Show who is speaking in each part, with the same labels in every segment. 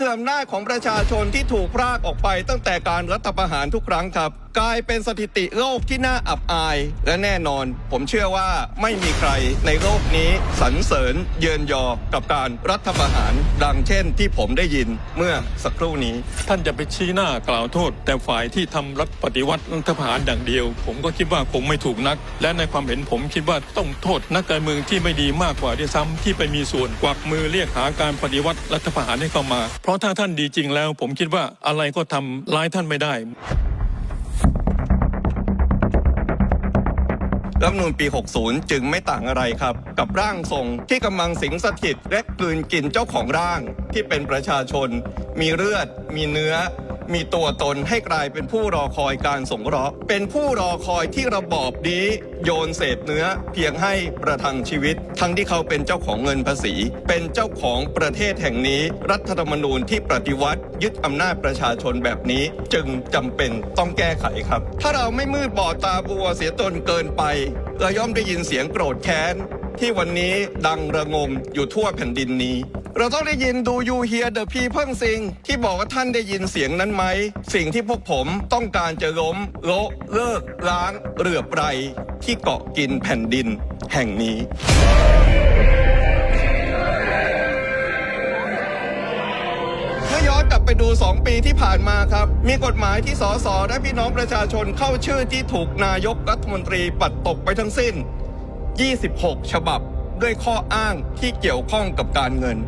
Speaker 1: คืออำนาจของประชาชนที่ถูกพรากออกไปตั้งแต่การรัฐประหารทุกครั้งครับ กลายเป็นสถิติโลกที่น่าอับอาย และแน่นอน ผมเชื่อว่าไม่มีใครในโลกนี้สรรเสริญเยินยอกับการรัฐประหาร ดังเช่นที่ผมได้ยินเมื่อสักครู่นี้
Speaker 2: ท่านจะไปชี้หน้ากล่าวโทษ แต่ฝ่ายที่ทำรัฐปฏิวัติรัฐประหารอย่างเดียว ผมก็คิดว่าคงไม่ถูกนัก และในความเห็นผมคิดว่าต้องโทษนักการเมืองที่ไม่ดีมากกว่าด้วยซ้ำที่ไปมีส่วนกวักมือเรียกหาการปฏิวัติรัฐประหารให้เข้ามา เพราะถ้าท่านดีจริงแล้ว ผมคิดว่าอะไรก็ทำร้ายท่านไม่ได้
Speaker 1: รัฐมนูลปี 60 จึงไม่ต่างอะไรครับ กับร่างทรงที่กำลังสิงสถิตและกลืนกินเจ้าของร่างที่เป็นประชาชน มีเลือด มีเนื้อ มีตัวตนให้กลายเป็นผู้รอคอยการสงเคราะห์ เป็นผู้รอคอยที่ระบอบนี้โยนเศษเนื้อเพียงให้ประทังชีวิต ทั้งที่เขาเป็นเจ้าของเงินภาษี เป็นเจ้าของประเทศแห่งนี้ รัฐธรรมนูญที่ปฏิวัติ ยึดอำนาจประชาชนแบบนี้ จึงจำเป็นต้องแก้ไขครับ ถ้าเราไม่มืดบอดตาบัวเสียตนเกินไปเราย่อมได้ยินเสียงโกรธแค้นที่วันนี้ดังระงมอยู่ทั่วแผ่นดินนี้ เราต้องได้ยินดูยูเฮียเดอะพีเพิ่งสิงที่บอกว่าท่านได้ยินเสียงนั้นไหม สิ่งที่พวกผมต้องการจะล้มโละเลิกล้างเรือไพรที่เกาะกินแผ่นดินแห่งนี้เมื่อย้อนกลับไปดู 2 ปีที่ผ่านมาครับ มีกฎหมายที่สสและพี่น้องประชาชนเข้าชื่อที่ถูกนายกรัฐมนตรีปัดตกไปทั้งสิ้น 26 ฉบับด้วยข้ออ้างที่เกี่ยวข้องกับการเงิน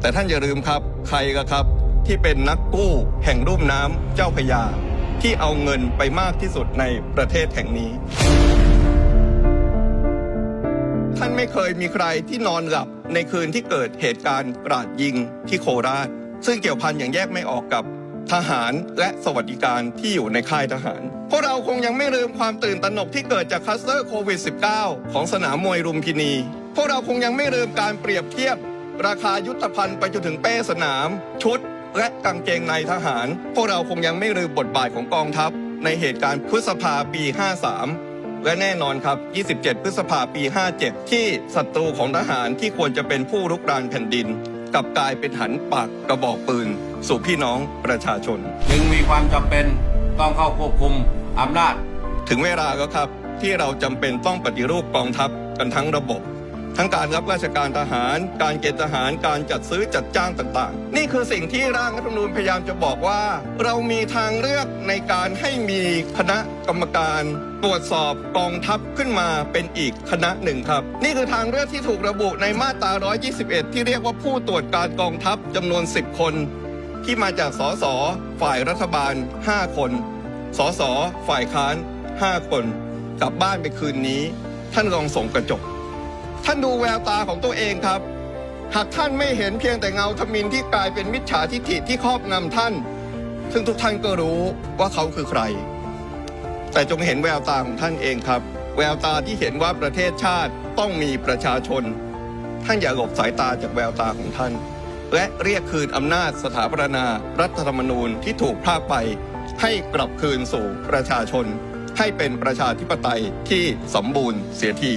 Speaker 1: แต่ท่านอย่าลืมครับ ใครก็ครับ ที่เป็นนักกู้แห่งรุ่มน้ำเจ้าพยา ที่เอาเงินไปมากที่สุดในประเทศแห่งนี้ ท่านไม่เคยมีใครที่นอนหลับในคืนที่เกิดเหตุการณ์กราดยิงที่โคราช ซึ่งเกี่ยวพันอย่างแยกไม่ออกกับทหารและสวัสดิการที่อยู่ในค่ายทหาร พวกเราคงยังไม่ลืมความตื่นตระหนกที่เกิดจากคลัสเตอร์โควิด -19 ของสนามมวยรุมพินี พวกเราคงยังไม่ลืมการเปรียบเทียบ ราคายุทธภัณฑ์ไปจนถึงเป้สนาม ชุด และกางเกงในทหาร พวกเราคงยังไม่ลืมบทบาทของกองทัพ ในเหตุการณ์พฤษภาปี 53 และแน่นอนครับ 27 พฤษภาปี 57 ที่ศัตรูของทหารที่ควรจะเป็นผู้รุกรานแผ่นดินกลับกลายเป็นหันปากกระบอกปืน สู่พี่น้องประชาชน
Speaker 3: จึงมีความจำเป็นต้องเข้าควบคุมอำนาจ
Speaker 1: ถึงเวลาแล้วครับที่เราจำเป็นต้องปฏิรูปกองทัพกันทั้งระบบ ทั้งการรับราชการทหาร การเกณฑ์ทหาร การจัดซื้อจัดจ้างต่างๆ นี่คือสิ่งที่ร่างรัฐธรรมนูญพยายามจะบอกว่า เรามีทางเลือกในการให้มีคณะกรรมการตรวจสอบกองทัพขึ้นมาเป็นอีกคณะหนึ่งครับ นี่คือทางเลือกที่ถูกระบุในมาตรา 121 ที่เรียกว่าผู้ตรวจการกองทัพจำนวน 10 คน ที่มาจากสสฝ่ายรัฐบาล 5 คนสสฝ่ายค้าน 5 คน กลับบ้านไปคืนนี้ ท่านลองส่งกระจก ท่านดูแววตาของตัวเองครับ หากท่านไม่เห็นเพียงแต่เงาทมินที่กลายเป็นมิจฉาทิฐิที่ครอบงำท่าน ซึ่งทุกท่านก็รู้ว่าเขาคือใคร แต่จงเห็นแววตาของท่านเองครับ แววตาที่เห็นว่าประเทศชาติต้องมีประชาชน ท่านอย่าหลบสายตาจากแววตาของท่าน และเรียกคืนอำนาจสถาปนารัฐธรรมนูญที่ถูกพรากไป ให้กลับคืนสู่ประชาชน ให้เป็นประชาธิปไตยที่สมบูรณ์เสียที